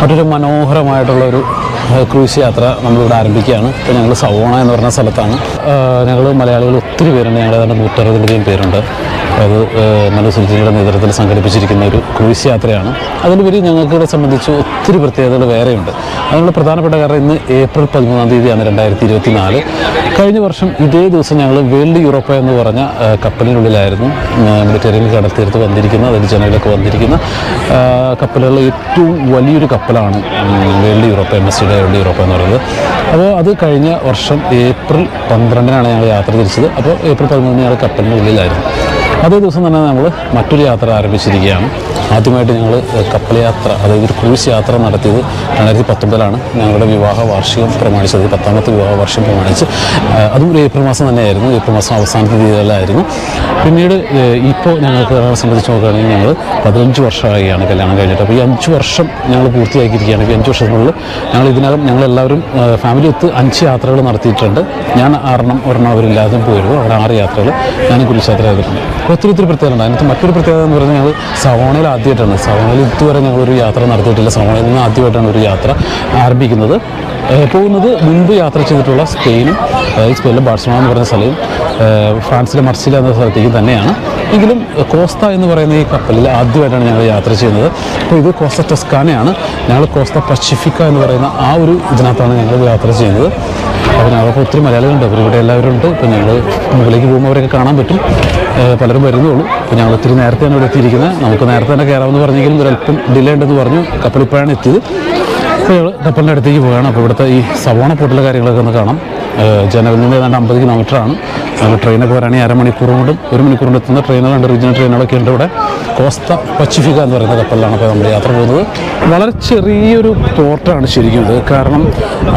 മറ്റൊരു മനോഹരമായിട്ടുള്ള ഒരു ക്രൂസ് യാത്ര നമ്മളിവിടെ ആരംഭിക്കുകയാണ്. ഇപ്പോൾ ഞങ്ങൾ സവോണ എന്ന് പറഞ്ഞ സ്ഥലത്താണ്. ഞങ്ങൾ മലയാളികൾ ഒത്തിരി പേരുണ്ട്. ഞങ്ങൾ ഏതാണ്ട് നൂറ്ററുപതിലധികം പേരുണ്ട്. അത് നല്ല മനു സുൽജിയുടെ നേതൃത്വത്തിൽ സംഘടിപ്പിച്ചിരിക്കുന്ന ഒരു ക്രൂസ് യാത്രയാണ്. അതിലുപരി ഞങ്ങൾക്കിവിടെ സംബന്ധിച്ച് ഒത്തിരി പ്രത്യേകതകൾ വേറെയുണ്ട്. അതിനുള്ള പ്രധാനപ്പെട്ട കാരണം ഇന്ന് ഏപ്രിൽ പതിമൂന്നാം തീയതിയാണ് രണ്ടായിരത്തി ഇരുപത്തി നാല് കഴിഞ്ഞ വർഷം ഇതേ ദിവസം ഞങ്ങൾ വേൾഡ് യൂറോപ്പ എന്ന് പറഞ്ഞ കപ്പലിനുള്ളിലായിരുന്നു മെഡിറ്ററേനിയൻ കടൽത്തീരത്ത് വന്നിരിക്കുന്ന അതിൽ ജനങ്ങളൊക്കെ വന്നിരിക്കുന്ന കപ്പലുകളിലെ ഏറ്റവും വലിയൊരു കപ്പലാണ് വേൾഡ് യൂറോപ്പ എം എസ് സിയുടെ വേൾഡ് യൂറോപ്പ എന്ന് പറയുന്നത്. അപ്പോൾ അത് കഴിഞ്ഞ വർഷം ഏപ്രിൽ പന്ത്രണ്ടിനാണ് ഞങ്ങൾ യാത്ര തിരിച്ചത്. അപ്പോൾ ഏപ്രിൽ പതിമൂന്നിന് ഞങ്ങൾ കപ്പലിന്റെ ഉള്ളിലായിരുന്നു അതേ ദിവസം തന്നെ നമ്മൾ മറ്റൊരു യാത്ര ആരംഭിച്ചിരിക്കുകയാണ്. ആദ്യമായിട്ട് ഞങ്ങൾ കപ്പൽ യാത്ര അതായത് ഒരു ക്രൂസ് യാത്ര നടത്തിയത് രണ്ടായിരത്തി പത്തൊമ്പതിലാണ് ഞങ്ങളുടെ വിവാഹ വാർഷികം പ്രമാണിച്ചത് പത്താമത്തെ വിവാഹ വർഷം പ്രമാണിച്ച്. അതും ഒരു ഏപ്രിൽ മാസം തന്നെയായിരുന്നു. ഏപ്രിൽ മാസം അവസാനത്തെ തീയതികളിലായിരുന്നു. പിന്നീട് ഇപ്പോൾ ഞങ്ങൾക്ക് ഒരാളെ സംബന്ധിച്ച് നോക്കുകയാണെങ്കിൽ ഞങ്ങൾ പതിനഞ്ച് വർഷമായാണ് കല്യാണം കഴിഞ്ഞിട്ട്. അപ്പോൾ ഈ അഞ്ച് വർഷം ഞങ്ങൾ പൂർത്തിയാക്കിയിരിക്കുകയാണ്. ഈ അഞ്ച് വർഷത്തിനുള്ളിൽ ഞങ്ങൾ ഇതിനകം ഞങ്ങളെല്ലാവരും ഫാമിലി ഒത്ത് അഞ്ച് യാത്രകൾ നടത്തിയിട്ടുണ്ട്. ഞാൻ ആറെണ്ണം ഒരെണ്ണം അവരില്ലാതെ പോയിരുന്നു. അവിടെ ആറ് യാത്രകൾ ഞാൻ കുരിശ് യാത്ര ചെയ്തിട്ടുണ്ട്. ഒത്തിരി ഒത്തിരി പ്രത്യേകത ഉണ്ട് അതിനകത്ത് മറ്റൊരു പ്രത്യേകത എന്ന് പറഞ്ഞാൽ ഞങ്ങൾ സവോണയിൽ ആദ്യമായിട്ടാണ്. സവോണയിൽ ഇതുവരെ ഞങ്ങളൊരു യാത്ര നടത്തിയിട്ടില്ല. സവോണയിൽ നിന്ന് ആദ്യമായിട്ടാണ് ഒരു യാത്ര ആരംഭിക്കുന്നത്. പോകുന്നത് മുൻപ് യാത്ര ചെയ്തിട്ടുള്ള സ്പെയിനും സ്പെയിനിലെ ബാഴ്സലോണ എന്ന് പറഞ്ഞ സ്ഥലവും ഫ്രാൻസിലെ മർസില എന്ന സ്ഥലത്തേക്കും തന്നെയാണ്. എങ്കിലും കോസ്ത എന്ന് പറയുന്ന ഈ കപ്പലിൽ ആദ്യമായിട്ടാണ് ഞങ്ങൾ യാത്ര ചെയ്യുന്നത്. അപ്പോൾ ഇത് കോസ്ത ടെസ്കാനയാണ്. ഞങ്ങൾ കോസ്ത പസിഫിക്ക എന്ന് പറയുന്ന ആ ഒരു ഇതിനകത്താണ് ഞങ്ങൾ യാത്ര ചെയ്യുന്നത്. ഞങ്ങൾക്ക് ഒത്തിരി മലയാളികളുണ്ട്. അവർ ഇവിടെ എല്ലാവരും ഉണ്ട് ഇപ്പം ഞങ്ങൾ മുകളിലേക്ക് പോകുമ്പോൾ അവരൊക്കെ കാണാൻ പറ്റും. പലരും വരുന്നുള്ളൂ അപ്പോൾ ഞങ്ങൾ ഒത്തിരി നേരത്തെയാണ് ഇവിടെ എത്തിയിരിക്കുന്നത് നമുക്ക് നേരത്തെ തന്നെ കയറാമെന്ന് പറഞ്ഞെങ്കിലും ഒരല്പം ഡിലേ ഉണ്ടെന്ന് പറഞ്ഞു. കപ്പലിപ്പോഴാണ് എത്തിയത്. അപ്പോൾ ഞങ്ങൾ കപ്പലിന്റെ അടുത്തേക്ക് പോവുകയാണ്. അപ്പോൾ ഇവിടുത്തെ ഈ സവോണ പൊട്ടിലെ കാര്യങ്ങളൊക്കെ ഒന്ന് കാണാം. ഏഹ് ജനവിൽ നിന്ന് ഏതാണ്ട് അമ്പത് കിലോമീറ്ററാണ് ട്രെയിനൊക്കെ വരാണെങ്കിൽ അരമണിക്കൂർ കൊണ്ടും ഒരു മണിക്കൂർ എത്തുന്ന ട്രെയിനുകളുണ്ട് റീജിയണൽ ട്രെയിനുകളൊക്കെ ഉണ്ട് ഇവിടെ. കോസ്ത പച്ചിഫിക എന്ന് പറയുന്ന കപ്പലിലാണ് അപ്പോൾ നമ്മൾ യാത്ര പോകുന്നത്. വളരെ ചെറിയൊരു പോർട്ടാണ് ശരിക്കും ഇത്. കാരണം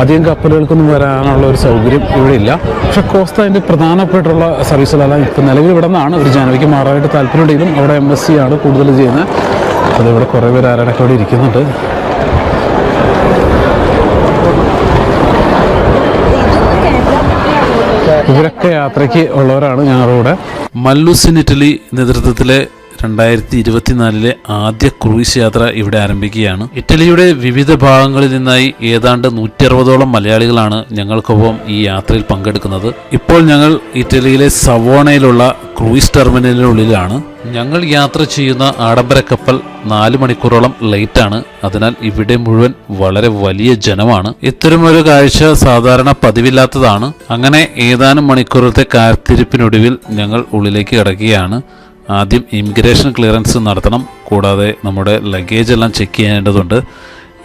അധികം കപ്പലുകൾക്കൊന്നും വരാനുള്ള ഒരു സൗകര്യം ഇവിടെ ഇല്ല. പക്ഷേ കോസ്ത അതിന്റെ പ്രധാനപ്പെട്ടുള്ള സർവീസുകളെല്ലാം ഇപ്പോൾ നിലവിൽ ഇവിടെ നിന്നാണ്. ഒരു ജാനുവരിക്ക് മാറാനായിട്ട് താല്പര്യമുണ്ടെങ്കിലും അവിടെ എം എസ് സി ആണ് കൂടുതൽ ചെയ്യുന്നത്. അതിവിടെ കുറേ പേര് ആരാടൊക്കെ ഇവിടെ ഇരിക്കുന്നുണ്ട്. ഇവരൊക്കെ യാത്രയ്ക്ക് ഉള്ളവരാണ് ഞങ്ങളുടെ മല്ലൂസ് ഇൻ ഇറ്റലി നേതൃത്വത്തിലെ രണ്ടായിരത്തി ഇരുപത്തിനാലിലെ ആദ്യ ക്രൂയിസ് യാത്ര ഇവിടെ ആരംഭിക്കുകയാണ്. ഇറ്റലിയുടെ വിവിധ ഭാഗങ്ങളിൽ നിന്നായി ഏതാണ്ട് നൂറ്റി അറുപതോളം മലയാളികളാണ് ഞങ്ങൾക്കൊപ്പം ഈ യാത്രയിൽ പങ്കെടുക്കുന്നത്. ഇപ്പോൾ ഞങ്ങൾ ഇറ്റലിയിലെ സവോണയിലുള്ള ക്രൂയിസ് ടെർമിനലിനുള്ളിലാണ്. ഞങ്ങൾ യാത്ര ചെയ്യുന്ന ആഡംബര കപ്പൽ നാല് മണിക്കൂറോളം ലേറ്റ് ആണ് അതിനാൽ ഇവിടെ മുഴുവൻ വളരെ വലിയ ജനമാണ്. ഇത്തരമൊരു കാഴ്ച സാധാരണ പതിവില്ലാത്തതാണ്. അങ്ങനെ ഏതാനും മണിക്കൂറത്തെ കാത്തിരിപ്പിനൊടുവിൽ ഞങ്ങൾ ഉള്ളിലേക്ക് കിടക്കുകയാണ്. ആദ്യം ഇമിഗ്രേഷൻ ക്ലിയറൻസ് നടത്തണം. കൂടാതെ നമ്മുടെ ലഗേജ് എല്ലാം ചെക്ക് ചെയ്യേണ്ടതുണ്ട്.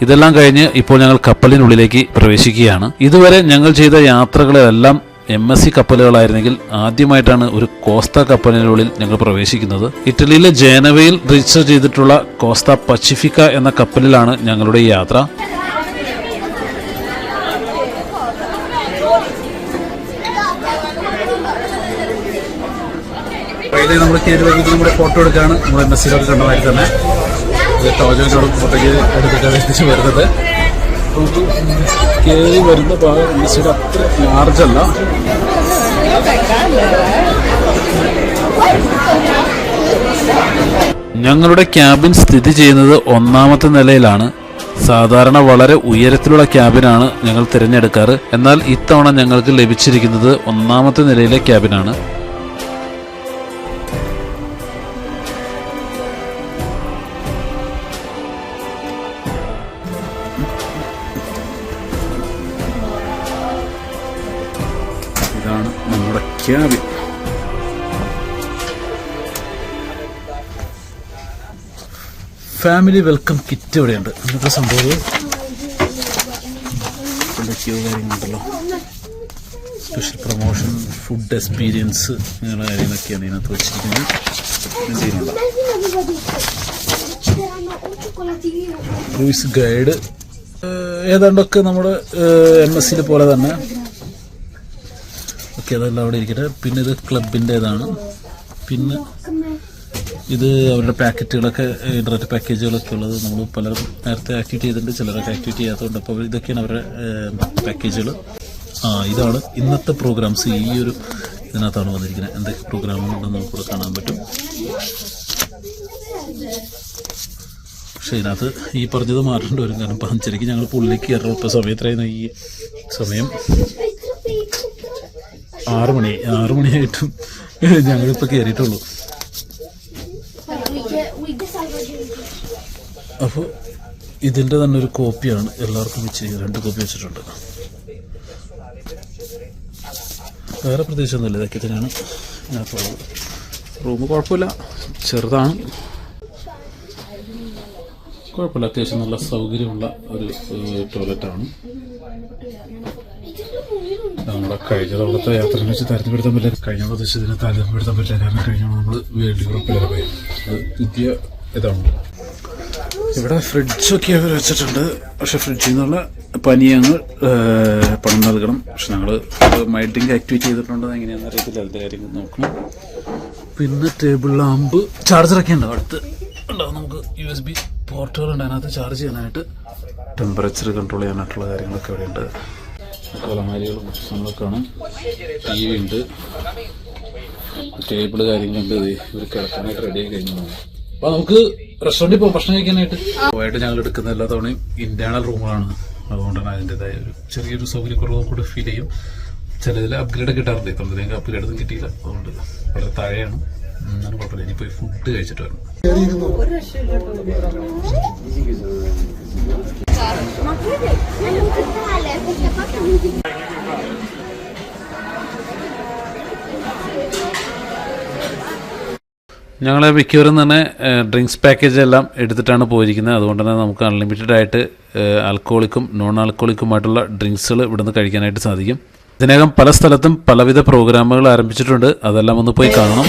ഇതെല്ലാം കഴിഞ്ഞ് ഇപ്പോൾ ഞങ്ങൾ കപ്പലിനുള്ളിലേക്ക് പ്രവേശിക്കുകയാണ്. ഇതുവരെ ഞങ്ങൾ ചെയ്ത യാത്രകളെല്ലാം എം എസ് സി കപ്പലുകളായിരുന്നെങ്കിൽ ആദ്യമായിട്ടാണ് ഒരു കോസ്ത കപ്പലിനുള്ളിൽ ഞങ്ങൾ പ്രവേശിക്കുന്നത്. ഇറ്റലിയിലെ ജേനവയിൽ രജിസ്റ്റർ ചെയ്തിട്ടുള്ള കോസ്ത പച്ചിഫിക്ക എന്ന കപ്പലിലാണ് ഞങ്ങളുടെ യാത്ര. ട്രെയിനിൽ നമ്മൾ കയറി നമ്മുടെ ഫോട്ടോ എടുക്കുകയാണ് നമ്മൾ എം എസ് സിയിലൊക്കെ കണ്ടമാതിരി തന്നെ. ടോജോനോട് ഫോട്ടോയ്ക്ക് എടുത്തിട്ടാണ് എത്തിച്ച് വരുന്നത്. നമുക്ക് കയറി വരുന്ന ഭാഗം എം എസ് സിയുടെ അത്ര ലാർജ് അല്ല. ഞങ്ങളുടെ ക്യാബിൻ സ്ഥിതി ചെയ്യുന്നത് ഒന്നാമത്തെ നിലയിലാണ്. സാധാരണ വളരെ ഉയരത്തിലുള്ള ക്യാബിനാണ് ഞങ്ങൾ തിരഞ്ഞെടുക്കാറ്. എന്നാൽ ഇത്തവണ ഞങ്ങൾക്ക് ലഭിച്ചിരിക്കുന്നത് ഒന്നാമത്തെ നിലയിലെ ക്യാബിനാണ് ക്യാബിൻ ഫാമിലി വെൽക്കം കിറ്റ് ഇവിടെയുണ്ട്. എന്തൊക്കെ സംഭവം? എന്തൊക്കെയോ കാര്യങ്ങളുണ്ടല്ലോ. സ്പെഷ്യൽ പ്രൊമോഷൻ ഫുഡ് എക്സ്പീരിയൻസ് അങ്ങനെയുള്ള കാര്യങ്ങളൊക്കെയാണ് ഇതിനകത്ത് വെച്ചിരിക്കുന്നത്. എന്തെങ്കിലുണ്ടോ ക്രൂയിസ് ഗൈഡ് ഏതാണ്ടൊക്കെ നമ്മുടെ എം എസ് സിയിലെ പോലെ തന്നെ. ഓക്കെ അതെല്ലാം അവിടെ ഇരിക്കട്ടെ. പിന്നെ ഇത് ക്ലബിന്റേതാണ്. പിന്നെ ഇത് അവരുടെ പാക്കറ്റുകളൊക്കെ ഇന്റർനെറ്റ് പാക്കേജുകളൊക്കെ ഉള്ളത് നമ്മൾ പലരും നേരത്തെ ആക്ടിവേറ്റ് ചെയ്തിട്ടുണ്ട് ചിലരൊക്കെ ആക്ടിവേറ്റ് ചെയ്യാത്തതുകൊണ്ട്. അപ്പോൾ ഇതൊക്കെയാണ് അവരുടെ പാക്കേജുകൾ. ആ ഇതാണ് ഇന്നത്തെ പ്രോഗ്രാംസ്. ഈ ഒരു ഇതിനകത്താണ് വന്നിരിക്കുന്നത്. എന്തൊക്കെ പ്രോഗ്രാമുകളുണ്ടെന്ന് നമുക്കിവിടെ കാണാൻ പറ്റും. പക്ഷേ ഇതിനകത്ത് ഈ പറഞ്ഞത് മാറേണ്ടി വരും. കാരണം പതിനഞ്ചരയ്ക്ക് ഞങ്ങൾ പുള്ളിക്ക് കയറണം ഇപ്പോൾ സമയത്രയായിരുന്നു ഈ സമയം ആറ് മണി ആറ് മണിയായിട്ടും ഞങ്ങളിപ്പോൾ കയറിയിട്ടുള്ളൂ അപ്പോൾ ഇതിന്റെ തന്നെ ഒരു കോപ്പിയാണ്. എല്ലാവർക്കും വെച്ച് രണ്ട് കോപ്പി വെച്ചിട്ടുണ്ട്. വേറെ പ്രത്യേകിച്ചൊന്നുമില്ല ഇതൊക്കെ തന്നെയാണ്. ഇതിനകത്തുള്ളത് റൂം കുഴപ്പമില്ല. ചെറുതാണ്. കുഴപ്പമില്ല. അത്യാവശ്യം നല്ല സൗകര്യമുള്ള ഒരു ടോയ്ലറ്റാണ് നമ്മുടെ കഴിഞ്ഞ തവണത്തെ യാത്രയെ വെച്ച് താരതമ്യപ്പെടുത്താൻ പറ്റില്ല. കഴിഞ്ഞ പ്രദേശത്തിന് താരതമ്യപ്പെടുത്താൻ പറ്റില്ല. കാരണം കഴിഞ്ഞ നമ്മൾ വേൾഡ് ഗ്രൂപ്പിലൊക്കെ പോയി അത് പുതിയ ഇതാണ്. ഇവിടെ ഫ്രിഡ്ജൊക്കെ അവർ വെച്ചിട്ടുണ്ട്. പക്ഷെ ഫ്രിഡ്ജിൽ നിന്നുള്ള പനീയങ്ങൾ പണം നൽകണം. പക്ഷെ ഞങ്ങൾ മൈഡിങ് ആക്ടിവേറ്റ് ചെയ്തിട്ടുണ്ട് എങ്ങനെയാണെന്ന് അറിയത്തില്ല. അതിന്റെ കാര്യങ്ങൾ നോക്കണം. പിന്നെ ടേബിൾ ലാമ്പ് ചാർജറൊക്കെ ഉണ്ട്. അടുത്ത് ഉണ്ടാവും നമുക്ക് യു എസ് ബി പോർട്ടുകൾ ഉണ്ട്. അതിനകത്ത് ചാർജ് ചെയ്യാനായിട്ട് ടെമ്പറേച്ചർ കൺട്രോൾ ചെയ്യാനായിട്ടുള്ള കാര്യങ്ങളൊക്കെ ഇവിടെ ഉണ്ട് അലമാരികളും പ്രശ്നങ്ങളൊക്കെ കാണും ടി വി ഉണ്ട് ടേബിൾ കാര്യങ്ങളുണ്ട് ഇവർ കിടക്കാനായിട്ട് റെഡി ആയി കഴിഞ്ഞു. അപ്പൊ നമുക്ക് റെസ്റ്റോറന്റിൽ പോകും ഭക്ഷണം കഴിക്കാനായിട്ട്. പോയിട്ട് ഞങ്ങൾ എടുക്കുന്ന എല്ലാ തവണയും ഇന്റേണൽ റൂമുകളാണ് അതുകൊണ്ടാണ് അതിന്റെതായ ഒരു ചെറിയൊരു സൗകര്യക്കുറവ് കൂടെ ഫീൽ ചെയ്യും. ചിലതിൽ അപ്ഗ്രേഡ് കിട്ടാറുണ്ട്. ഇപ്പം ഇതിലേക്ക് അപ്ഗ്രേഡ് ഒന്നും കിട്ടിയില്ല. അതുകൊണ്ട് വളരെ താഴെയാണ്. എന്നാലും കുഴപ്പമില്ല. ഇനി പോയി ഫുഡ് കഴിച്ചിട്ട് വരണം. ഞങ്ങൾ മിക്കവരും തന്നെ ഡ്രിങ്ക്സ് പാക്കേജ് എല്ലാം എടുത്തിട്ടാണ് പോയിരിക്കുന്നത്. അതുകൊണ്ട് തന്നെ നമുക്ക് അൺലിമിറ്റഡ് ആയിട്ട് ആൽക്കോളിക്കും നോൺ ആൽക്കോളിക്കുമായിട്ടുള്ള ഡ്രിങ്ക്സുകൾ ഇവിടുന്ന് കഴിക്കാനായിട്ട് സാധിക്കും. ഇതിനകം പല സ്ഥലത്തും പലവിധ പ്രോഗ്രാമുകൾ ആരംഭിച്ചിട്ടുണ്ട്. അതെല്ലാം ഒന്ന് പോയി കാണണം.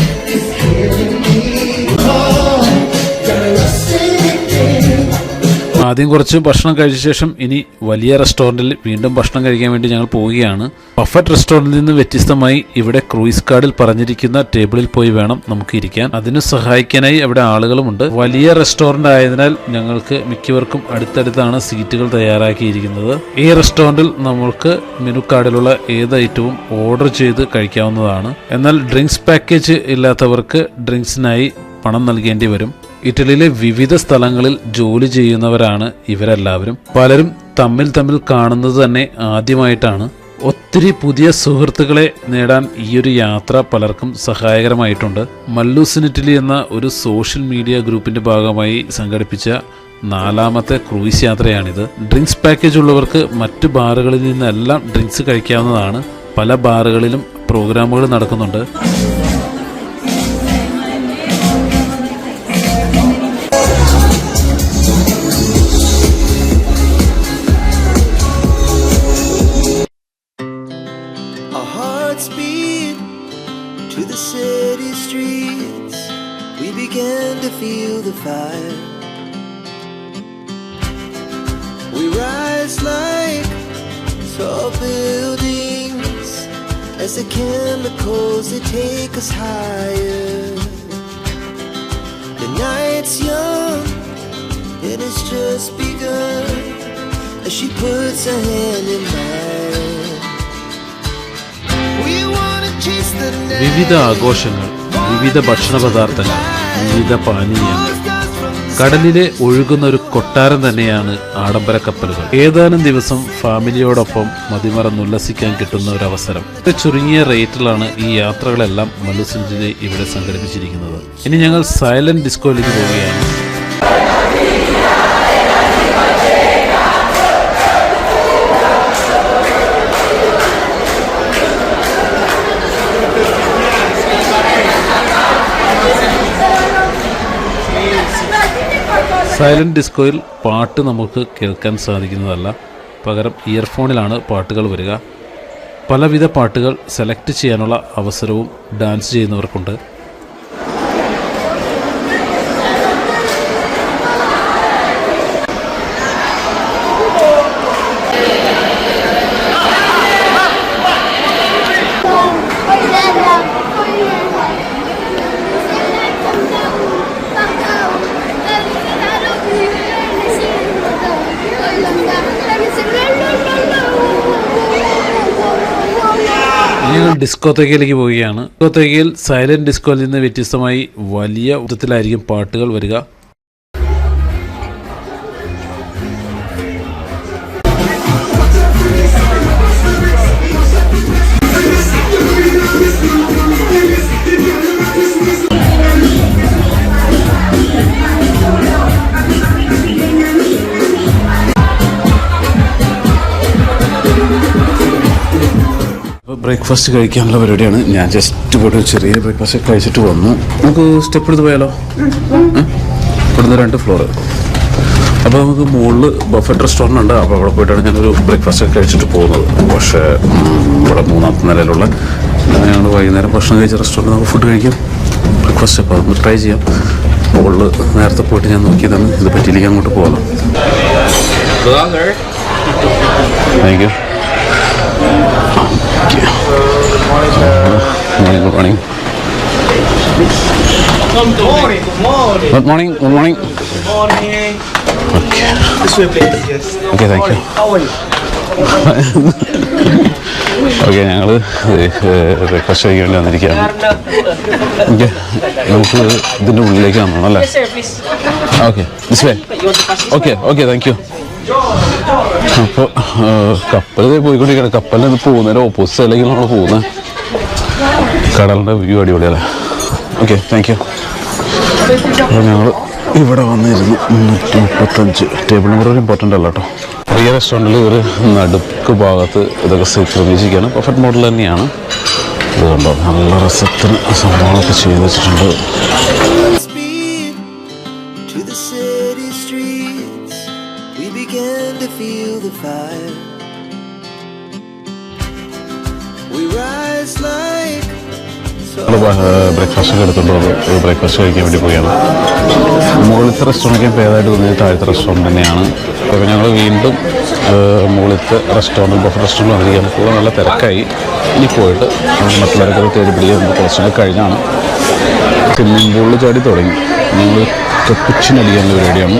ആദ്യം കുറച്ച് ഭക്ഷണം കഴിച്ച ശേഷം ഇനി വലിയ റെസ്റ്റോറന്റിൽ വീണ്ടും ഭക്ഷണം കഴിക്കാൻ വേണ്ടി ഞങ്ങൾ പോവുകയാണ്. ബഫറ്റ് റെസ്റ്റോറന്റിൽ നിന്ന് വ്യത്യസ്തമായി ഇവിടെ ക്രൂയിസ് കാർഡിൽ പറഞ്ഞിരിക്കുന്ന ടേബിളിൽ പോയി വേണം നമുക്ക് ഇരിക്കാൻ. അതിന് സഹായിക്കാനായി അവിടെ ആളുകളുമുണ്ട്. വലിയ റെസ്റ്റോറന്റ് ആയതിനാൽ ഞങ്ങൾക്ക് മിക്കവർക്കും അടുത്തടുത്താണ് സീറ്റുകൾ തയ്യാറാക്കിയിരിക്കുന്നത്. ഈ റെസ്റ്റോറന്റിൽ നമ്മൾക്ക് മെനു കാർഡിലുള്ള ഏത് ഐറ്റവും ഓർഡർ ചെയ്ത് കഴിക്കാവുന്നതാണ്. എന്നാൽ ഡ്രിങ്ക്സ് പാക്കേജ് ഇല്ലാത്തവർക്ക് ഡ്രിങ്ക്സിനായി പണം നൽകേണ്ടി വരും. ഇറ്റലിയിലെ വിവിധ സ്ഥലങ്ങളിൽ ജോലി ചെയ്യുന്നവരാണ് ഇവരെല്ലാവരും. പലരും തമ്മിൽ തമ്മിൽ കാണുന്നത് തന്നെ ആദ്യമായിട്ടാണ്. ഒത്തിരി പുതിയ സുഹൃത്തുക്കളെ നേടാൻ ഈയൊരു യാത്ര പലർക്കും സഹായകരമായിട്ടുണ്ട്. മല്ലൂസിൻ ഇറ്റലി എന്ന ഒരു സോഷ്യൽ മീഡിയ ഗ്രൂപ്പിന്റെ ഭാഗമായി സംഘടിപ്പിച്ച നാലാമത്തെ ക്രൂയിസ് യാത്രയാണിത്. ഡ്രിങ്ക്സ് പാക്കേജ് ഉള്ളവർക്ക് മറ്റു ബാറുകളിൽ നിന്നെല്ലാം ഡ്രിങ്ക്സ് കഴിക്കാവുന്നതാണ്. പല ബാറുകളിലും പ്രോഗ്രാമുകൾ നടക്കുന്നുണ്ട്. വിവിധ ആഘോഷങ്ങൾ വിവിധ ഭക്ഷണ പദാർത്ഥങ്ങൾ വിവിധ പാനീയങ്ങൾ. കടലിലെ ഒഴുകുന്ന ഒരു കൊട്ടാരം തന്നെയാണ് ആഡംബര കപ്പലുകൾ. ഏതാനും ദിവസം ഫാമിലിയോടൊപ്പം മതിമറന്നുല്ലസിക്കാൻ കിട്ടുന്ന ഒരു അവസരം. ചുരുങ്ങിയ റേറ്റിലാണ് ഈ യാത്രകളെല്ലാം മല്ലുസഞ്ചിനെ ഇവിടെ സംഘടിപ്പിച്ചിരിക്കുന്നത്. ഇനി ഞങ്ങൾ സൈലന്റ് ഡിസ്കോയിലേക്ക് പോവുകയാണ്. സൈലന്റ് ഡിസ്കോയിൽ പാട്ട് നമുക്ക് കേൾക്കാൻ സാധിക്കുന്നതല്ല. പകരം ഇയർഫോണിലാണ് പാട്ടുകൾ വരിക. പലവിധ പാട്ടുകൾ സെലക്ട് ചെയ്യാനുള്ള അവസരവും ഡാൻസ് ചെയ്യുന്നവർക്കുണ്ട്. ഡിസ്കോത്തേക്കയിലേക്ക് പോവുകയാണ്. ഡിസ്കോത്തേക്കയിൽ സൈലന്റ് ഡിസ്കോയിൽ നിന്ന് വ്യത്യസ്തമായി വലിയ ഉച്ചത്തിലായിരിക്കും പാട്ടുകൾ വരിക. ബ്രേക്ക്ഫാസ്റ്റ് കഴിക്കാനുള്ള പരിപാടിയാണ്. ഞാൻ ജസ്റ്റ് പോയിട്ട് ചെറിയ ബ്രേക്ക്ഫാസ്റ്റ് കഴിച്ചിട്ട് വന്നു. നമുക്ക് സ്റ്റെപ്പ് എടുത്ത് പോയാലോ? ഇവിടുന്ന് രണ്ട് ഫ്ലോറ് അപ്പോൾ നമുക്ക് മുകളിൽ ബഫറ്റ് റെസ്റ്റോറന്റ് ഉണ്ട്. അപ്പോൾ അവിടെ പോയിട്ടാണ് ഞാനൊരു ബ്രേക്ക്ഫാസ്റ്റ് ഒക്കെ കഴിച്ചിട്ട് പോകുന്നത്. പക്ഷേ ഇവിടെ മൂന്നാമത്തെ നിലയിലുള്ള ഞങ്ങൾ വൈകുന്നേരം ഭക്ഷണം കഴിച്ച റെസ്റ്റോറന്റ് നമുക്ക് ഫുഡ് കഴിക്കാം. ബ്രേക്ക്ഫാസ്റ്റ് അപ്പോൾ അതൊന്ന് ട്രൈ ചെയ്യാം. മുകളിൽ നേരത്തെ പോയിട്ട് ഞാൻ നോക്കിയതാണ്. ഇത് പറ്റിയില്ലെങ്കിൽ അങ്ങോട്ട് പോകാം thank you morning, good morning. Good morning, good morning. Good Morning. Okay. This way, please. Yes. Okay, thank you. How are you? Okay ഞങ്ങൾ ബ്രേക്ക്ഫാസ്റ്റ് കഴിക്കാൻ വേണ്ടി വന്നിരിക്കുകയാണ് ഓക്കെ നമുക്ക് ഇതിന്റെ ഉള്ളിലേക്ക് വന്നോണം അല്ലേ okay this way okay okay thank you അപ്പോൾ കപ്പൽ പോയിക്കൊണ്ടിരിക്കണം കപ്പലിൽ നിന്ന് പോകുന്നതിന്റെ ഓപ്പോസിറ്റ് അല്ലെങ്കിൽ നമ്മൾ പോകുന്നത് കടലിന്റെ വ്യൂ അടിപൊളിയല്ലേ? ഓക്കെ താങ്ക് യു അപ്പോൾ ഞങ്ങൾ ഇവിടെ വന്നിരുന്നു. മുന്നൂറ്റി മുപ്പത്തഞ്ച്. ടേബിൾ നമ്പർ ഒരു ഇമ്പോർട്ടന്റ് അല്ല കേട്ടോ. പ്രിയ റെസ്റ്റോറന്റിൽ ഒരു നടുക്ക് ഭാഗത്ത് ഇതൊക്കെ ക്രമീകരിക്കുകയാണ് പെർഫെക്റ്റ് മോഡൽ തന്നെയാണ്. ഇത് നല്ല രസത്തിന് സംഭവങ്ങളൊക്കെ ചെയ്ത് വെച്ചിട്ടുണ്ട്. Fire. ബ്രേക്ക്ഫാസ്റ്റ് എടുത്തുകൊണ്ട് ഒരു ബ്രേക്ക്ഫാസ്റ്റ് കഴിക്കാൻ വേണ്ടി പോവുകയാണ്. മുകളിലത്തെ റെസ്റ്റോറന്റ് പേരായിട്ട് തോന്നിയത്? താഴത്തെ റെസ്റ്റോറന്റ് തന്നെയാണ്. അപ്പോൾ ഞങ്ങൾ വീണ്ടും മുകളിലത്തെ റെസ്റ്റോറന്റ് ബഫ് റെസ്റ്റോറന്റ് വന്നിരിക്കുകയാണ് ഇപ്പോൾ നല്ല തിരക്കായി. ഇനി പോയിട്ട് മറ്റുള്ളവരൊക്കെ തേടി പിടിക്കുക കുറച്ചൊക്കെ കഴിഞ്ഞാണ്. സ്വിമ്മിംഗ് പൂളിൽ ചാടി തുടങ്ങി. ഞങ്ങൾ കൊച്ചിനടിക്കാനുള്ള പരിപാടിയാണ്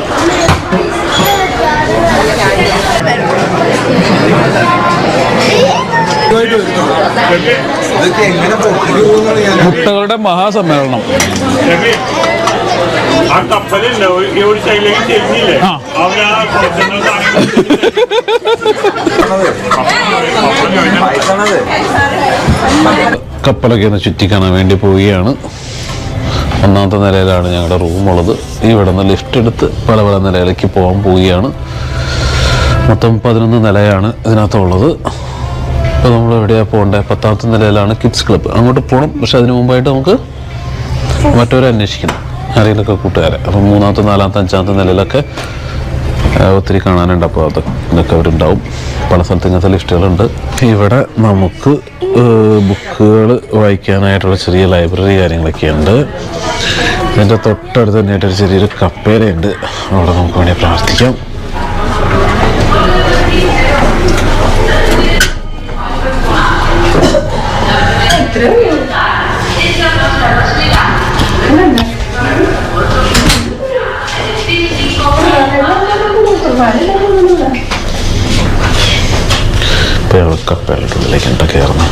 മുട്ടകളുടെ മഹാസമ്മേളനം. ആ ഒരു- സൈഡിലേക്ക് ചെരിഞ്ഞില്ലേ? പ്രശ്നങ്ങൾ കപ്പലൊക്കെ ഒന്ന് ചുറ്റിക്കാണാൻ വേണ്ടി പോവുകയാണ്. ഒന്നാമത്തെ നിലയിലാണ് ഞങ്ങളുടെ റൂമുള്ളത്. ഇവിടെ നിന്ന് ലിഫ്റ്റ് എടുത്ത് പല പല നിലയിലേക്ക് പോകാൻ പോവുകയാണ്. മൊത്തം പതിനൊന്ന് നിലയാണ് ഇതിനകത്തുള്ളത്. ഇപ്പോൾ നമ്മൾ എവിടെയാണ് പോകേണ്ടത് പത്താമത്തെ നിലയിലാണ് കിഡ്സ് ക്ലബ്ബ് അങ്ങോട്ട് പോകണം പക്ഷെ അതിന് മുമ്പായിട്ട് നമുക്ക് മറ്റവരെ അന്വേഷിക്കണം. ആരെങ്കിലുമൊക്കെ കൂട്ടുകാരെ. അപ്പം മൂന്നാമത്തെ നാലാമത്തെ അഞ്ചാമത്തെ നിലയിലൊക്കെ ഒത്തിരി കാണാനുണ്ട്. അപ്പോൾ അത് ഇതൊക്കെ അവരുണ്ടാവും. പല സ്ഥലത്ത് ഇങ്ങനത്തെ ലിസ്റ്റുകളുണ്ട്. ഇവിടെ നമുക്ക് ബുക്കുകൾ വായിക്കാനായിട്ടുള്ള ചെറിയ ലൈബ്രറി കാര്യങ്ങളൊക്കെ ഉണ്ട് ഇതിന്റെ തൊട്ടടുത്ത് തന്നെയായിട്ടൊരു ചെറിയൊരു കപ്പേരയുണ്ട് അവിടെ നമുക്ക് വേണമെങ്കിൽ പ്രാർത്ഥിക്കാം. ഉള്ളിലേക്ക് എന്താ കയറുന്നത്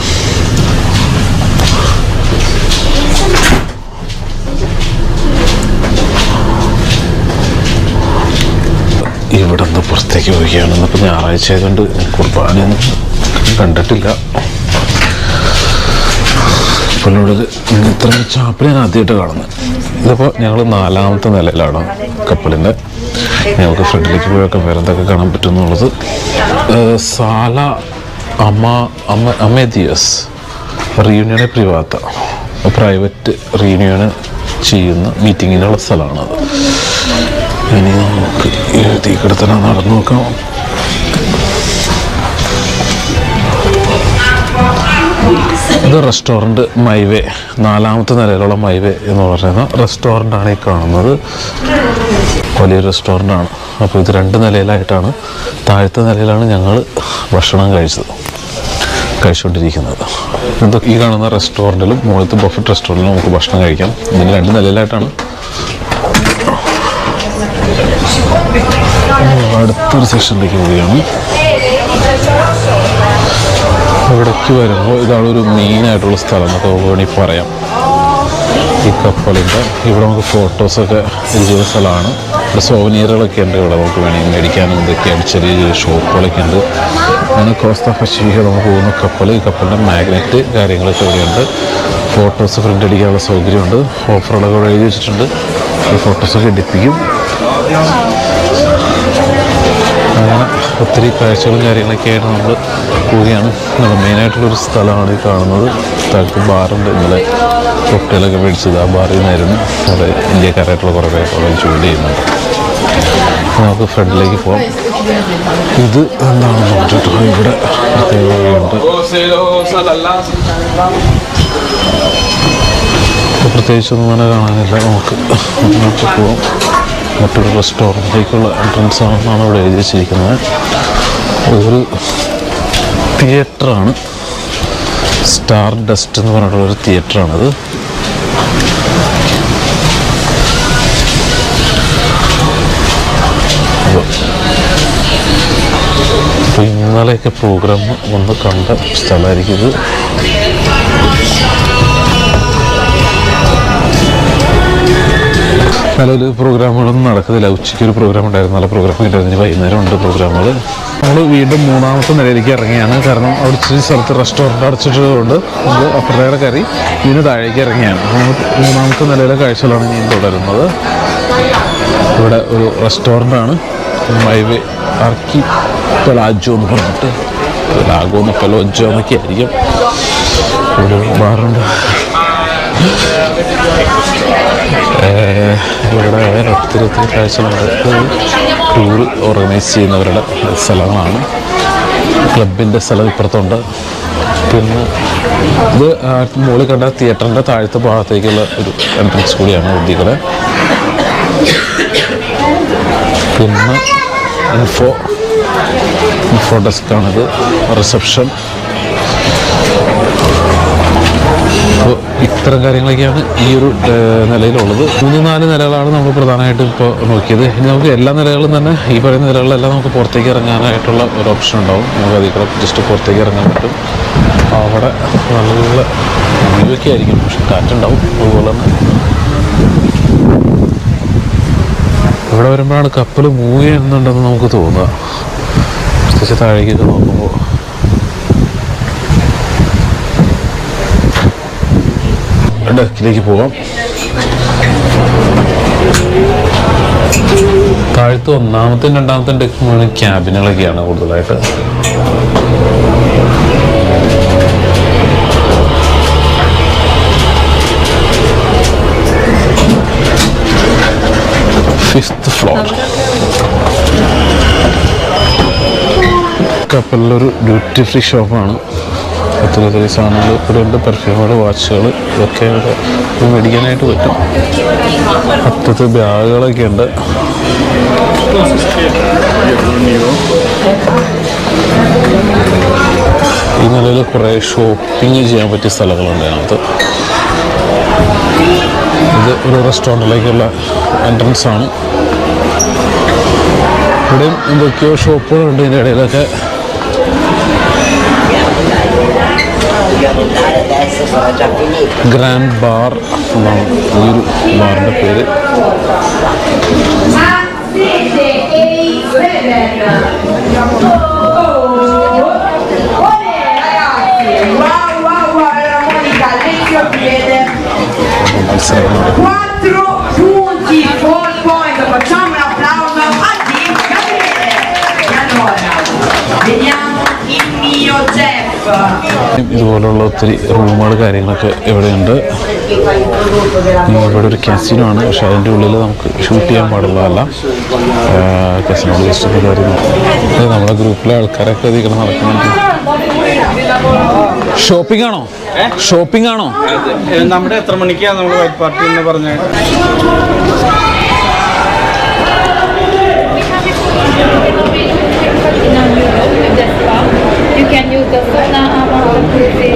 ഇവിടെ നിന്ന് പുറത്തേക്ക് പോവുകയാണെന്ന് ഇപ്പം ഞായറാഴ്ച ആയതുകൊണ്ട് കുർബാനയൊന്നും കണ്ടിട്ടില്ല. കപ്പലിനുള്ളിൽ ഇത്ര ചാപ്പിൽ ഞാൻ ആദ്യമായിട്ട് കാണുന്നത്. ഇതിപ്പോൾ ഞങ്ങൾ നാലാമത്തെ നിലയിലാണ് കപ്പലിന്റെ ഞങ്ങൾക്ക് ഫ്രണ്ടിലേക്ക് പോയൊക്കെ വേറെ എന്തൊക്കെ കാണാൻ പറ്റുമെന്നുള്ളത് സാല അമ അമ്മ അമേദിയസ് റീയൂണിയനെ പ്രിവാത്ത പ്രൈവറ്റ് റീയൂണിയന് ചെയ്യുന്ന മീറ്റിങ്ങിനുള്ള സ്ഥലമാണത്. ഇനി നമുക്ക് എഴുതി കിടത്തണം നടന്നു നോക്കാം. ഇത് റെസ്റ്റോറന്റ് മൈവേ നാലാമത്തെ നിലയിലുള്ള മൈവേ എന്ന് പറയുന്ന റെസ്റ്റോറന്റാണ് ഈ കാണുന്നത്. വലിയൊരു റെസ്റ്റോറന്റാണ് അപ്പോൾ ഇത് രണ്ട് നിലയിലായിട്ടാണ്. താഴത്തെ നിലയിലാണ് ഞങ്ങൾ ഭക്ഷണം കഴിച്ചത്. കഴിച്ചുകൊണ്ടിരിക്കുന്നത്. ഇത് ഈ കാണുന്ന റെസ്റ്റോറന്റിലും മുകളിലത്തെ ബഫറ്റ് റെസ്റ്റോറന്റിലും നമുക്ക് ഭക്ഷണം കഴിക്കാം. ഇതിന് രണ്ട് നിലയിലായിട്ടാണ് അടുത്തൊരു സെക്ഷനിലേക്ക് പോവുകയാണ്. ഇവിടേക്ക് വരുമ്പോൾ ഇതാണ് ഒരു മെയിനായിട്ടുള്ള സ്ഥലം എന്നൊക്കെ വേണമെങ്കിൽ പറയാം. ഈ കപ്പലിന്റെ ഇവിടെ നമുക്ക് ഫോട്ടോസൊക്കെ ചെയ്ത സ്ഥലമാണ്. ഇവിടെ സോവനീറുകളൊക്കെ ഉണ്ട് ഇവിടെ നമുക്ക് വേണമെങ്കിൽ മേടിക്കാനും ഇതൊക്കെയാണ്. ചെറിയ ചെറിയ ഷോപ്പുകളൊക്കെ ഉണ്ട്. അങ്ങനെ കോസ്ത പശ്ചിമിക നമുക്ക് പോകുന്ന കപ്പൽ ഈ കപ്പലിന്റെ മാഗ്നറ്റ് കാര്യങ്ങളൊക്കെ ഇവിടെയുണ്ട്. ഫോട്ടോസ് പ്രിന്റ് അടിക്കാനുള്ള സൗകര്യമുണ്ട്. ഓഫറുകളൊക്കെ ഇവിടെ എഴുതി വെച്ചിട്ടുണ്ട്. ഈ ഫോട്ടോസൊക്കെ എടുപ്പിക്കും അങ്ങനെ ഒത്തിരി കാഴ്ചകളും കാര്യങ്ങളൊക്കെ ആയിട്ട് നമ്മൾ പോവുകയാണ്. നമ്മൾ മെയിനായിട്ടുള്ളൊരു സ്ഥലമാണ് ഈ കാണുന്നത്. സ്ഥലത്ത് ബാറുണ്ട്. ഇന്നലെ കൊക്കയിലൊക്കെ മേടിച്ചത്. ആ ബാറിൽ നിന്നായിരുന്നു. അവിടെ ഇന്ത്യക്കാരായിട്ടുള്ള കുറേ പേര് അവിടെ ജോലി ചെയ്യുന്നുണ്ട്. നമുക്ക് ഫ്രണ്ടിലേക്ക് പോകാം ഇത് എന്താണെന്ന് നോക്കിയിട്ട് ഇവിടെ പ്രത്യേകതയുണ്ട്. പ്രത്യേകിച്ചൊന്നും അങ്ങനെ കാണാനില്ല. നമുക്ക് മുന്നോട്ട് പോകാം മറ്റൊരു റെസ്റ്റോറന്റിലേക്കുള്ള എൻട്രൻസ് ആണെന്നാണ് ഇവിടെ എഴുതി വെച്ചിരിക്കുന്നത് ഒരു തിയേറ്ററാണ് സ്റ്റാർ ഡസ്റ്റ് എന്ന് പറഞ്ഞിട്ടുള്ള ഒരു തിയേറ്ററാണിത് അപ്പോൾ ഇന്നലെയൊക്കെ പ്രോഗ്രാം വന്ന് കണ്ട സ്ഥലമായിരിക്കും ഇത്. നിലവിൽ പ്രോഗ്രാമുകളൊന്നും നടക്കുന്നില്ല ഉച്ചയ്ക്ക് ഒരു പ്രോഗ്രാം ഉണ്ടായിരുന്നു. നല്ല പ്രോഗ്രാം ഉണ്ടായിരുന്നു വൈകുന്നേരം ഉണ്ട് പ്രോഗ്രാമുകൾ നമ്മൾ വീണ്ടും മൂന്നാമത്തെ നിലയിലേക്ക് ഇറങ്ങിയാണ് കാരണം അവിടെ ഇച്ചിരി സ്ഥലത്ത് റെസ്റ്റോറന്റ് അടച്ചിട്ടതുകൊണ്ട് നമ്മൾ അപ്പുറത്തേടെ കയറി ഇതിന് താഴേക്ക് ഇറങ്ങിയാണ് മൂന്നാമത്തെ- നിലയിലെ കാഴ്ചകളാണ് ഞാൻ തുടരുന്നത്. ഇവിടെ ഒരു റെസ്റ്റോറന്റാണ് ഹൈവേ ആർക്കി പെലാജോ എന്ന് പറഞ്ഞിട്ട്. ലാഗോ എന്നൊക്കെ ലോജോ എന്നൊക്കെ ആയിരിക്കും. ഒരു ബാറുണ്ട് ഇവിടെ ഒത്തിരി ഒത്തിരി കാഴ്ചകളുണ്ട് ടൂർ ഓർഗനൈസ് ചെയ്യുന്നവരുടെ സ്ഥലങ്ങളാണ്. ക്ലബിന്റെ സ്ഥലം ഇപ്പുറത്തുണ്ട്. പിന്നെ ഇത് മുകളിൽ കണ്ട തിയേറ്ററിന്റെ താഴത്തെ ഭാഗത്തേക്കുള്ള ഒരു എൻട്രൻസ് കൂടിയാണ് ഉദ്ദികളെ പിന്നെ ഇൻഫോ ഇൻഫോ ഡെസ്ക്കാണിത് റിസപ്ഷൻ ഇത്തരം കാര്യങ്ങളൊക്കെയാണ് ഈ ഒരു നിലയിലുള്ളത്. മൂന്ന് നാല് നിലകളാണ് നമ്മൾ പ്രധാനമായിട്ടും ഇപ്പോൾ നോക്കിയത്. ഇനി നമുക്ക് എല്ലാ നിലകളും തന്നെ ഈ പറയുന്ന നിലകളിലെല്ലാം നമുക്ക് പുറത്തേക്ക് ഇറങ്ങാനായിട്ടുള്ള ഒരു ഓപ്ഷൻ ഉണ്ടാവും. നമുക്ക് അതിൽ ജസ്റ്റ് പുറത്തേക്ക് ഇറങ്ങാൻ പറ്റും. അവിടെ നല്ല വ്യൂ ഒക്കെ ആയിരിക്കും. പക്ഷെ കാറ്റുണ്ടാവും. അതുപോലെ തന്നെ ഇവിടെ വരുമ്പോഴാണ് കപ്പൽ മൂവ് ചെയ്യുന്നുണ്ടെന്ന് നമുക്ക് തോന്നുക. പ്രത്യേകിച്ച് താഴേക്കൊക്കെ നോക്കുമ്പോൾ. ഡെക്കിലേക്ക് പോവാം. താഴത്ത് ഒന്നാമത്തെ രണ്ടാമത്തെ ഡെക്കുമാണ് ക്യാബിനുകളൊക്കെയാണ് കൂടുതലായിട്ട്. Fifth floor. കപ്പലിലൊരു ഡ്യൂട്ടി ഫ്രീ ഷോപ്പാണ്. ഒത്തിരി സാധനങ്ങൾ ഇവിടെ ഉണ്ട് പെർഫ്യൂമുകൾ വാച്ചുകൾ ഇതൊക്കെ ഇവിടെ മേടിക്കാനായിട്ട് പറ്റും. അറ്റത്ത് ബാഗുകളൊക്കെ ഉണ്ട്. ഈ നിലയിൽ കുറേ ഷോപ്പിംഗ് ചെയ്യാൻ പറ്റിയ സ്ഥലങ്ങളുണ്ട് അതിനകത്ത്. ഇത് ഒരു റെസ്റ്റോറന്റിലേക്കുള്ള എൻട്രൻസ് ആണ്. ഇവിടെയും എന്തൊക്കെയോ ഷോപ്പുകളുണ്ട് ഇതിന്റെ ഇടയിലൊക്കെ. terminare adesso sono già finito. Grand Bar no, Bar da bere. Wow, wow, wow, la Monica, lei piede. ഇതുപോലുള്ള ഒത്തിരി റൂമുകൾ കാര്യങ്ങളൊക്കെ ഇവിടെയുണ്ട്. ഇവിടെ ഒരു കസിനോ ആണ് പക്ഷേ അതിന്റെ ഉള്ളിൽ നമുക്ക് ഷൂട്ട് ചെയ്യാൻ പാടുള്ളതല്ല. കസിനോ ജസ്റ്റ് കാര്യം ഇത് നമ്മുടെ ഗ്രൂപ്പിലെ ആൾക്കാരൊക്കെ അധികം നടക്കുന്നുണ്ട്. ഷോപ്പിംഗ് ആണോ? ഷോപ്പിംഗ് ആണോ? നമ്മുടെ എത്ര മണിക്കാണ് നമ്മൾ വൈറ്റ് പാർട്ടി എന്ന് പറഞ്ഞത് You can you the Sunnah among the Kurdi?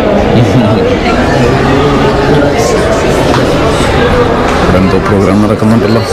Program rekomen Allah.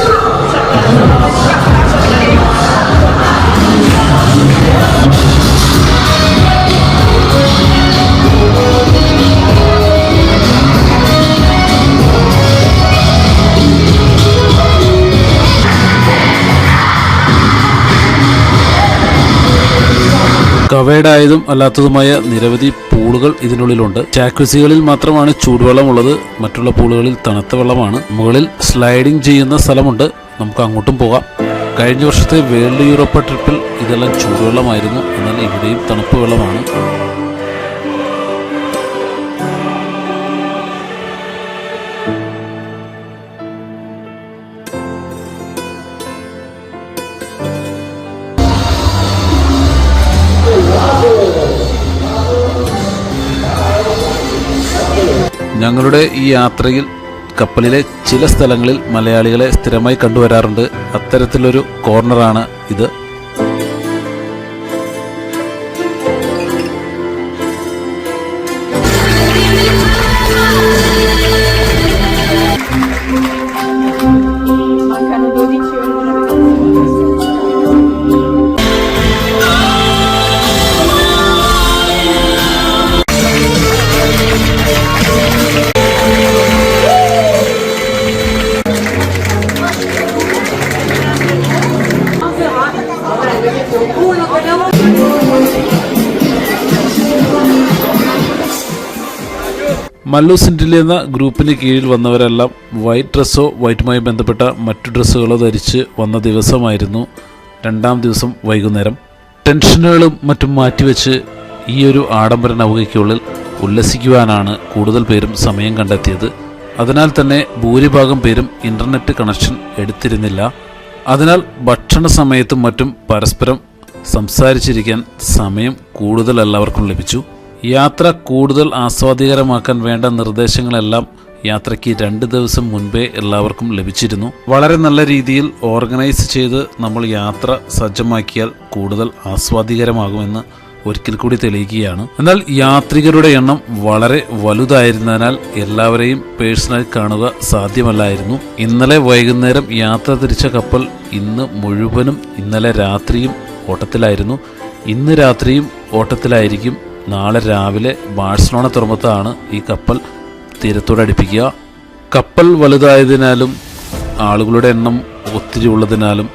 ആയതും അല്ലാത്തതുമായ നിരവധി പൂളുകൾ ഇതിനുള്ളിലുണ്ട്. ജാക്വസികളിൽ മാത്രമാണ് ചൂടുവെള്ളം ഉള്ളത് മറ്റുള്ള പൂളുകളിൽ തണുത്ത വെള്ളമാണ്. മുകളിൽ സ്ലൈഡിംഗ് ചെയ്യുന്ന സ്ഥലമുണ്ട്. നമുക്ക് അങ്ങോട്ടും പോകാം. കഴിഞ്ഞ വർഷത്തെ വേൾഡ് യൂറോപ്പ് ട്രിപ്പിൽ ഇതെല്ലാം ചൂടുവെള്ളമായിരുന്നു. എന്നാൽ ഇവിടെയും തണുപ്പ് വെള്ളമാണ്. ഞങ്ങളുടെ ഈ യാത്രയിൽ കപ്പലിലെ ചില സ്ഥലങ്ങളിൽ മലയാളികളെ സ്ഥിരമായി കണ്ടുവരാറുണ്ട്. അത്തരത്തിലൊരു കോർണറാണ് ഇത്. മല്ലു സെന്റിൽ എന്ന ഗ്രൂപ്പിന് കീഴിൽ വന്നവരെല്ലാം വൈറ്റ് ഡ്രസ്സോ വൈറ്റുമായി ബന്ധപ്പെട്ട മറ്റു ഡ്രസ്സുകളോ ധരിച്ച് വന്ന ദിവസമായിരുന്നു രണ്ടാം ദിവസം വൈകുന്നേരം. ടെൻഷനുകളും മറ്റും മാറ്റിവെച്ച് ഈ ഒരു ആഡംബര നൗകയ്ക്കുള്ളിൽ ഉല്ലസിക്കുവാനാണ് കൂടുതൽ പേരും സമയം കണ്ടെത്തിയത്. അതിനാൽ തന്നെ ഭൂരിഭാഗം പേരും ഇന്റർനെറ്റ് കണക്ഷൻ എടുത്തിരുന്നില്ല. അതിനാൽ ഭക്ഷണ സമയത്തും മറ്റും പരസ്പരം സംസാരിച്ചിരിക്കാൻ സമയം കൂടുതൽ എല്ലാവർക്കും ലഭിച്ചു. യാത്ര കൂടുതൽ ആസ്വാദികരമാക്കാൻ വേണ്ട നിർദ്ദേശങ്ങളെല്ലാം യാത്രയ്ക്ക് രണ്ട് ദിവസം മുൻപേ എല്ലാവർക്കും ലഭിച്ചിരുന്നു. വളരെ നല്ല രീതിയിൽ ഓർഗനൈസ് ചെയ്ത് നമ്മൾ യാത്ര സജ്ജമാക്കിയാൽ കൂടുതൽ ആസ്വാദികരമാകുമെന്ന് ഒരിക്കൽ കൂടി തെളിയിക്കുകയാണ്. എന്നാൽ യാത്രികരുടെ എണ്ണം വളരെ വലുതായിരുന്നതിനാൽ എല്ലാവരെയും പേഴ്സണൽ കാണുക സാധ്യമല്ലായിരുന്നു. ഇന്നലെ വൈകുന്നേരം യാത്ര തിരിച്ച കപ്പൽ ഇന്ന് മുഴുവനും ഇന്നലെ രാത്രിയും ഓട്ടത്തിലായിരുന്നു. ഇന്ന് രാത്രിയും ഓട്ടത്തിലായിരിക്കും നാളെ രാവിലെ ബാഴ്സലോണ തുറമുഖത്താണ് ഈ കപ്പൽ തീരത്തോട് അടുപ്പിക്കുക. കപ്പൽ വലുതായതിനാലും ആളുകളുടെ എണ്ണം ഒത്തിരി ഉള്ളതിനാലും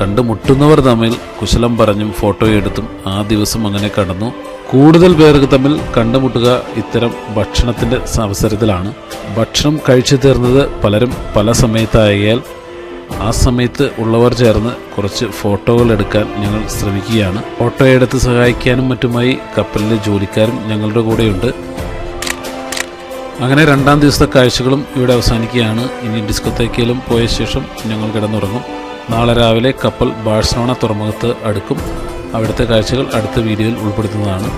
കണ്ടുമുട്ടുന്നവർ തമ്മിൽ കുശലം പറഞ്ഞും ഫോട്ടോ എടുത്തും ആ ദിവസം അങ്ങനെ കടന്നു. കൂടുതൽ പേർക്ക് തമ്മിൽ കണ്ടുമുട്ടുക ഇത്തരം ഭക്ഷണത്തിന്റെ അവസരത്തിലാണ്. ഭക്ഷണം കഴിച്ചു തീർന്നത് പലരും പല സമയത്തായാൽ ആ സമയത്ത് ഉള്ളവർ ചേർന്ന് കുറച്ച് ഫോട്ടോകൾ എടുക്കാൻ ഞങ്ങൾ ശ്രമിക്കുകയാണ്. ഫോട്ടോ എടുത്ത് സഹായിക്കാനും മറ്റുമായി കപ്പലിലെ ജോലിക്കാരും ഞങ്ങളുടെ കൂടെയുണ്ട്. അങ്ങനെ രണ്ടാം ദിവസത്തെ കാഴ്ചകളും ഇവിടെ അവസാനിക്കുകയാണ്. ഇനി ഡിസ്കോത്തേക്കയിലും പോയ ശേഷം ഞങ്ങൾ കിടന്നുറങ്ങും. നാളെ രാവിലെ കപ്പൽ ബാഴ്സലോണ തുറമുഖത്ത് അടുക്കും. അവിടുത്തെ കാഴ്ചകൾ അടുത്ത വീഡിയോയിൽ ഉൾപ്പെടുത്തുന്നതാണ്.